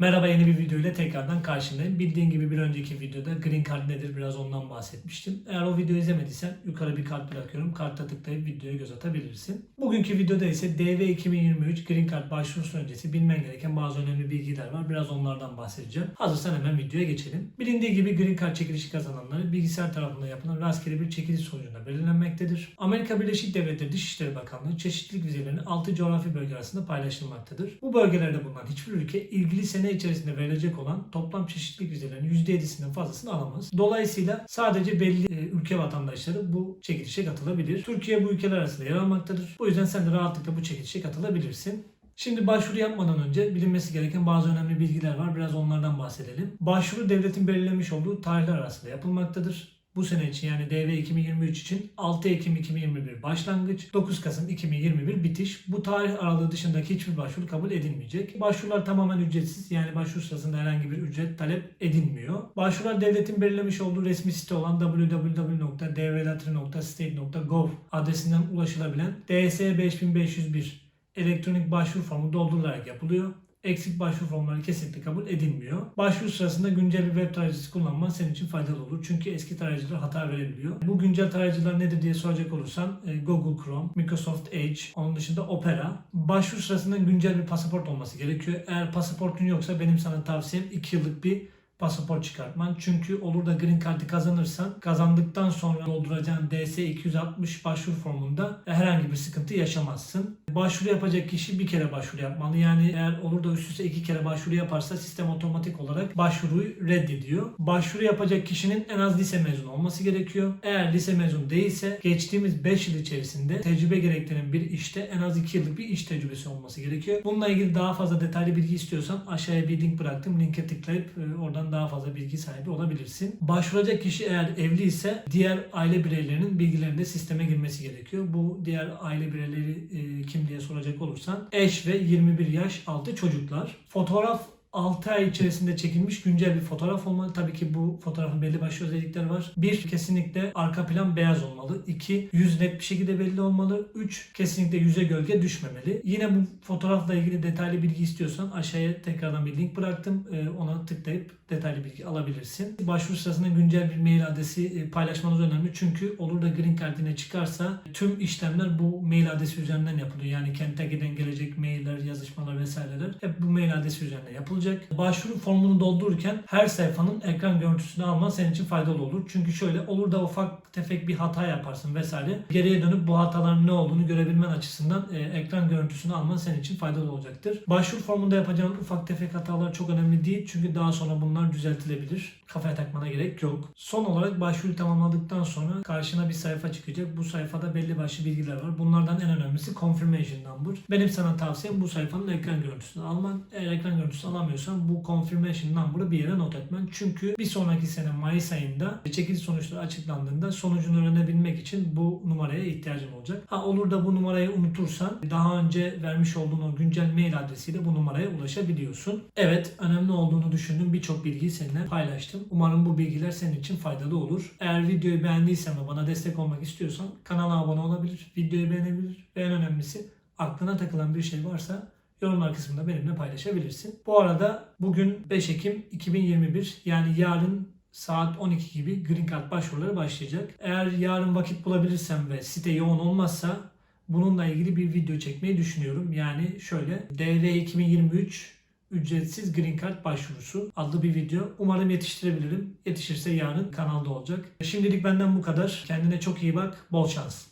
Merhaba yeni bir video ile tekrardan karşındayım. Bildiğin gibi bir önceki videoda Green Card nedir biraz ondan bahsetmiştim. Eğer o videoyu izlemediysen yukarı bir kart bırakıyorum. Karta tıklayıp videoya göz atabilirsin. Bugünkü videoda ise DV 2023 Green Card başvurusu öncesi bilmen gereken bazı önemli bilgiler var. Biraz onlardan bahsedeceğim. Hazırsan hemen videoya geçelim. Bilindiği gibi Green Card çekilişi kazananları bilgisayar tarafından yapılan rastgele bir çekiliş sonucunda belirlenmektedir. Amerika Birleşik Devletleri Dışişleri Bakanlığı çeşitlilik vizelerini 6 coğrafi bölge arasında paylaşılmaktadır. Bu bölgelerde bulunan hiçbir ülke ilgili sene içerisinde verilecek olan toplam çeşitlilik vizelerinin %7'sinden fazlasını alamaz. Dolayısıyla sadece belli e, ülke vatandaşları bu çekilişe katılabilir. Türkiye bu ülkeler arasında yer almaktadır. Bu yüzden sen de rahatlıkla bu çekilişe katılabilirsin. Şimdi başvuru yapmadan önce bilinmesi gereken bazı önemli bilgiler var. Biraz onlardan bahsedelim. Başvuru devletin belirlemiş olduğu tarihler arasında yapılmaktadır. Bu sene için yani DV 2023 için 6 Ekim 2021 başlangıç, 9 Kasım 2021 bitiş. Bu tarih aralığı dışındaki hiçbir başvuru kabul edilmeyecek. Başvurular tamamen ücretsiz yani başvuru sırasında herhangi bir ücret talep edilmiyor. Başvurular devletin belirlemiş olduğu resmi site olan www.dvlatri.state.gov adresinden ulaşılabilen DS 5501 elektronik başvuru formu doldurularak yapılıyor. Eksik başvuru formları kesinlikle kabul edilmiyor. Başvuru sırasında güncel bir web tarayıcısı kullanman senin için faydalı olur. Çünkü eski tarayıcılar hata verebiliyor. Bu güncel tarayıcılar nedir diye soracak olursan e, Google Chrome, Microsoft Edge, onun dışında Opera. Başvuru sırasında güncel bir pasaport olması gerekiyor. Eğer pasaportun yoksa benim sana tavsiyem 2 yıllık bir pasaport çıkartman. Çünkü olur da Green Card'ı kazanırsan kazandıktan sonra dolduracağın DS 260 başvuru formunda herhangi bir sıkıntı yaşamazsın. Başvuru yapacak kişi bir kere başvuru yapmalı. Yani eğer olur da üst üste iki kere başvuru yaparsa sistem otomatik olarak başvuruyu reddediyor. Başvuru yapacak kişinin en az lise mezunu olması gerekiyor. Eğer lise mezun değilse geçtiğimiz 5 yıl içerisinde tecrübe gerektiren bir işte en az 2 yıllık bir iş tecrübesi olması gerekiyor. Bununla ilgili daha fazla detaylı bilgi istiyorsan aşağıya bir link bıraktım. Linke tıklayıp e, oradan daha fazla bilgi sahibi olabilirsin. Başvuracak kişi eğer evli ise diğer aile bireylerinin bilgilerinin de sisteme girmesi gerekiyor. Bu diğer aile bireyleri e, kim diye soracak olursan eş ve 21 yaş altı çocuklar. Fotoğraf 6 ay içerisinde çekilmiş güncel bir fotoğraf olmalı. Tabii ki bu fotoğrafın belli başlı özellikleri var. Bir, kesinlikle arka plan beyaz olmalı. İki, yüz net bir şekilde belli olmalı. Üç, kesinlikle yüze gölge düşmemeli. Yine bu fotoğrafla ilgili detaylı bilgi istiyorsan aşağıya tekrardan bir link bıraktım. Ee, Ona tıklayıp detaylı bilgi alabilirsin. Başvuru sırasında güncel bir mail adresi e, paylaşmanız önemli. Çünkü olur da Green Card yine çıkarsa tüm işlemler bu mail adresi üzerinden yapılıyor. Yani Kentucky'den gelecek mailler, yazışmalar vesaireler hep bu mail adresi üzerinden yapılacak. Başvuru formunu doldururken her sayfanın ekran görüntüsünü alman senin için faydalı olur. Çünkü şöyle olur da ufak tefek bir hata yaparsın vesaire. Geriye dönüp bu hataların ne olduğunu görebilmen açısından e, ekran görüntüsünü alman senin için faydalı olacaktır. Başvuru formunda yapacağın ufak tefek hatalar çok önemli değil. Çünkü daha sonra bunlar düzeltilebilir. Kafaya takmana gerek yok. Son olarak başvuru tamamladıktan sonra karşına bir sayfa çıkacak. Bu sayfada belli başlı bilgiler var. Bunlardan en önemlisi confirmation number. Benim sana tavsiyem bu sayfanın ekran görüntüsünü alman. Eğer ekran görüntüsü alamıyorsan bu confirmation number'ı bir yere not etmen. Çünkü bir sonraki sene Mayıs ayında çekiliş sonuçları açıklandığında sonucunu öğrenebilmek için bu numaraya ihtiyacın olacak. Ha olur da bu numarayı unutursan daha önce vermiş olduğun o güncel mail adresiyle bu numaraya ulaşabiliyorsun. Evet önemli olduğunu düşündüğüm birçok bilgiyi seninle paylaştım. Umarım bu bilgiler senin için faydalı olur. Eğer videoyu beğendiysen ve bana destek olmak istiyorsan kanala abone olabilir, videoyu beğenebilir ve en önemlisi aklına takılan bir şey varsa yorumlar kısmında benimle paylaşabilirsin. Bu arada bugün 5 Ekim 2021 yani yarın saat 12 gibi Green Card başvuruları başlayacak. Eğer yarın vakit bulabilirsem ve site yoğun olmazsa bununla ilgili bir video çekmeyi düşünüyorum. Yani şöyle DV 2023 ücretsiz Green Card başvurusu adlı bir video. Umarım yetiştirebilirim. Yetişirse yarın kanalda olacak. Şimdilik benden bu kadar. Kendine çok iyi bak. Bol şans.